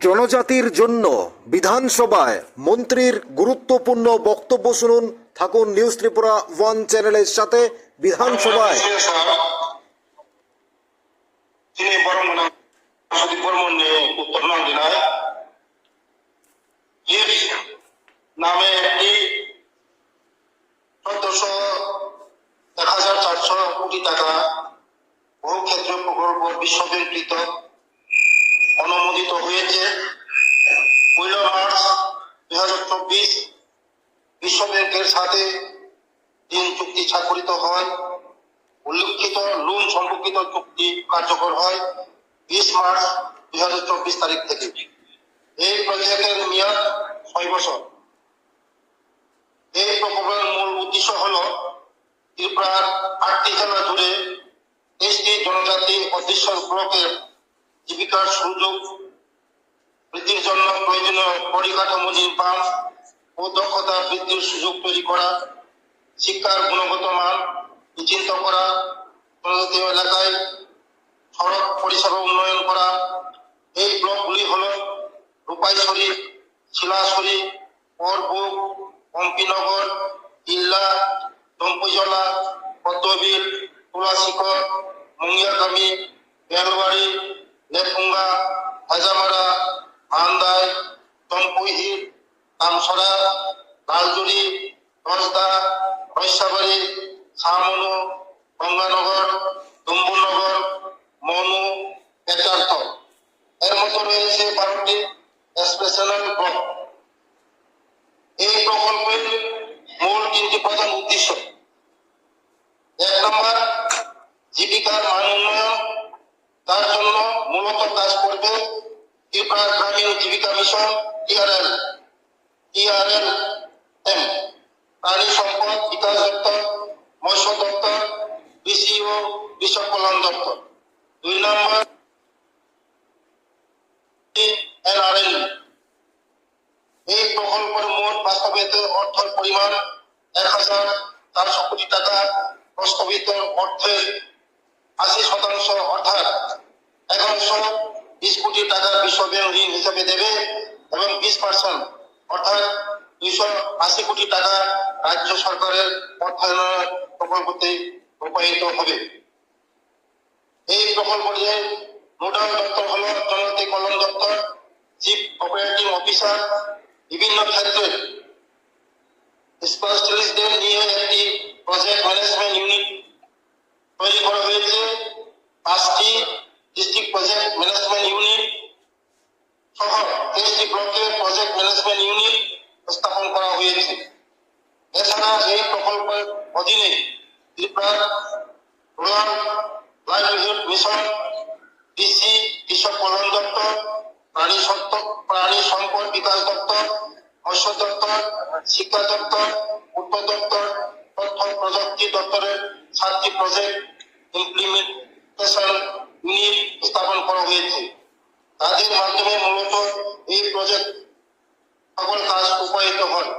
জনজাতির জন্য বিধানসভায় মন্ত্রীর গুরুত্বপূর্ণ বক্তব্য শুনুন। থাকুন নিউজ ত্রিপুরা ওয়ান চ্যানেলের সাথে বিধানসভায়। নামে একটি চোদ্দশো এক হাজার চারশো কোটি টাকা বহু ক্ষেত্র প্রকল্প বিশ্ববিকৃত অনুমোদিত হয়েছে পয়লা মার্চ দুই হাজার চব্বিশ বিশ্ব ব্যাংকের সাথে তিন চুক্তি স্বাক্ষরিত হয়। উল্লেখিত লোন সম্পর্কিত চুক্তি কার্যকর হয় বিশ মার্চ দুই হাজার চব্বিশ তারিখ থেকে। এই প্রজেক্টের মেয়াদ ছয় বছর। এই প্রকল্পের মূল উদ্দেশ্য হল ত্রিপুরার আটটি জেলা জুড়ে তেইশটি জনজাতি অদৃশ্য ব্লকের জীবিকার সুযোগ, বৃদ্ধির জন্য প্রয়োজনীয় পরিকাঠামো নির্মাণ ও দক্ষতা বৃদ্ধির সুযোগ তৈরি করা, শিক্ষার গুণগত মান নিশ্চিন্ত করা জনজাতীয় এলাকায় সড়ক পরিষেবা উন্নয়ন করা, এই ব্লকগুলি হল রূপাইছড়ি, শিলাছড়ি, পরবুক, পম্পিনগর, ইল্লা, দম্পুজলা, পদ্মবিল তুলাশিকর মুঙ্গিয়াকামি, বেলবাড়ি, লেপুঙ্গা, হাজামারা আন্দাই তম্পুহির তামসরা লালজুড়ি রসদা রৈসাবাড়ি শামনু, গঙ্গানগর ডুম্বুনগর মনু পেচার্থ এর মতো রয়েছে বারোটি স্পেশাল ব্লক এই প্রকল্পের মূল তিনটি প্রধান উদ্দেশ্য। এক নম্বর, জীবিকার মান উন্নয়ন। তার জন্য মূলত কাজ করবে ত্রিপুরা গ্রামীণ জীবিকা মিশন টিআরএল টিআরএল এম প্রাণী সম্পদ বিকাশ দপ্তর মৎস্য দপ্তর কৃষি ও কৃষক কল্যাণ দপ্তর দুই নম্বর এনআরএল এই প্রকল্পের মোট বাস্তবিত অর্থের পরিমাণ এক হাজার চারশো কোটি টাকা। প্রস্তাবিত অর্থের আশি শতাংশ, অর্থাৎ এগারোশো বিশ কোটি টাকা বিশ্ব ব্যাংক ঋণ হিসেবে দেবে এবং বিশ পার্সেন্ট অর্থাৎ দুইশো আশি কোটি টাকা রাজ্য সরকারের অর্থায়ন প্রকল্পতে রূপায়িত হবে। এই প্রকল্পটির নোডাল দপ্তর হল জনজাতি কল্যাণ দপ্তর চিফ অপারেটিং অফিসার বিভিন্ন ক্ষেত্রে স্পেশালিস্টদের নিয়ে একটি প্রজেক্ট ম্যানেজমেন্ট ইউনিট তৈরি করা হয়েছে। পাঁচটি district project management unit management unit স্থাপন করা হয়েছে। এছাড়া এই প্রকল্পের অধীনে ত্রিপুরার রুরাল লাইভলিহুড মিশন কৃষি কৃষক কল্যাণ দপ্তর, প্রাণী সত্য, প্রাণী সম্পদ বিকাশ দপ্তর, মৎস্য দপ্তর, শিক্ষা দপ্তর পূর্ত দপ্তর, তথ্য প্রযুক্তি দপ্তরের সাতটি প্রজেক্ট ইমপ্লিমেন্টেশন ইউনিট স্থাপন করা হয়েছে। তাদের মাধ্যমে মূলত এই প্রজেক্ট সকল কাজ রূপায়িত হয়